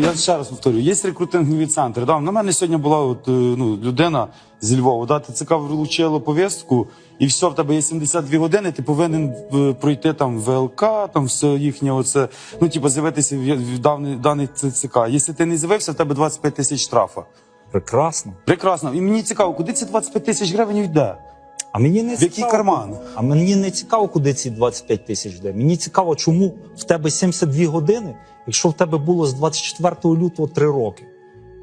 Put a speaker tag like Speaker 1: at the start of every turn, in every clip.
Speaker 1: Я ще раз повторю, є рекрутингові центри. Да, на мене сьогодні була от, е, ну, людина зі Львова. Да, ТЦК вручило повістку, і все, в тебе є 72 години, ти повинен е, пройти там ВЛК, там все їхнє оце, ну, типу, з'явитися в, в даний, даний ТЦК. Якщо ти не з'явився, в тебе 25 тисяч штрафа.
Speaker 2: Прекрасно.
Speaker 1: Прекрасно. І мені цікаво, куди ці 25 тисяч гривень йде?
Speaker 2: А мені не
Speaker 1: В який
Speaker 2: цікаво,
Speaker 1: карман?
Speaker 2: А мені не цікаво, куди ці 25 тисяч йде. Мені цікаво, чому в тебе 72 години, якщо в тебе було з 24 лютого 3 роки.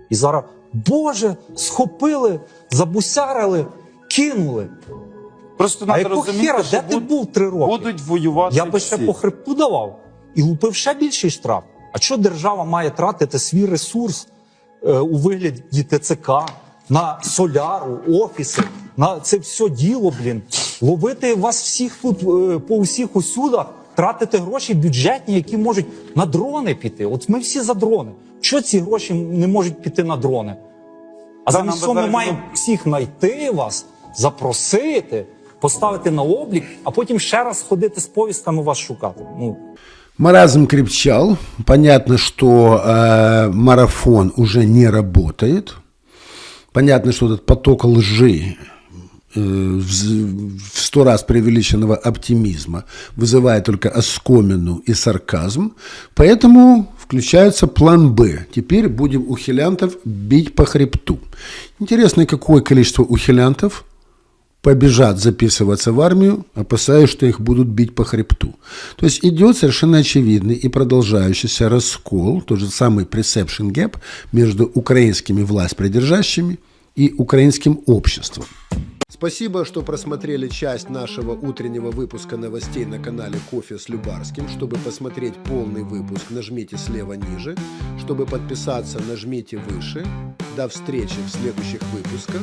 Speaker 2: І зараз, Боже, схопили, забусярили, кинули.
Speaker 1: Просто
Speaker 2: А якого
Speaker 1: розуміти,
Speaker 2: хера,
Speaker 1: що
Speaker 2: де ти
Speaker 1: буд-
Speaker 2: був 3 роки?
Speaker 1: будуть воювати.
Speaker 2: Я би ще
Speaker 1: всі.
Speaker 2: по хребту давав і лупив ще більший штраф. А що держава має тратити свій ресурс е, у вигляді ТЦК на соляру, офіси, на це все діло, блін. Ловити вас всіх тут е, по усіх усюдах, тратити гроші бюджетні, які можуть на дрони піти. От ми всі за дрони. Що ці гроші не можуть піти на дрони? А
Speaker 1: Та
Speaker 2: замість
Speaker 1: нам би
Speaker 2: цього ми
Speaker 1: зараз,
Speaker 2: маємо
Speaker 1: ну,
Speaker 2: всіх знайти вас, запросити, поставити на облік, а потім ще раз ходити з повістками вас шукати. Ну
Speaker 3: Маразм крепчал. Понятно, что э, марафон уже не работает. Понятно, что этот поток лжи, э, в в сто раз преувеличенного оптимизма вызывает только оскомину и сарказм. Поэтому включается план «Б». Теперь будем ухилянтов бить по хребту. Интересно, какое количество ухилянтов побежат записываться в армию, опасаясь, что их будут бить по хребту. То есть идет совершенно очевидный и продолжающийся раскол, тот же самый perception gap между украинскими власть придержащими и украинским обществом. Спасибо, что просмотрели часть нашего утреннего выпуска новостей на канале Кофе с Любарским. Чтобы посмотреть полный выпуск, нажмите слева ниже. Чтобы подписаться, нажмите выше. До встречи в следующих выпусках.